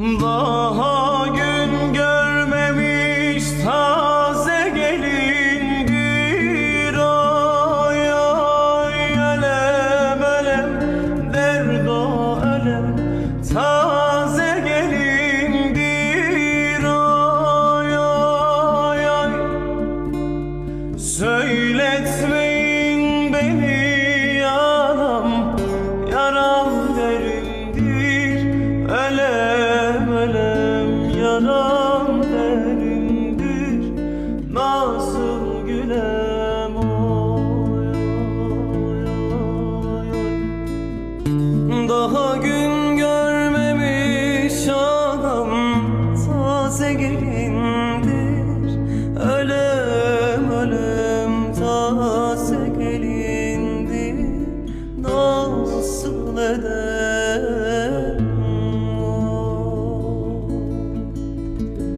Daha gün görmemiş taze gelin gelindir Ay ay elem elem derdo elem Taze gelin gelindir ay ay ay. Söyletsin Daha gün görmemiş adam taze gelindir. Ölüm ölüm taze gelindir. Nasıl eder?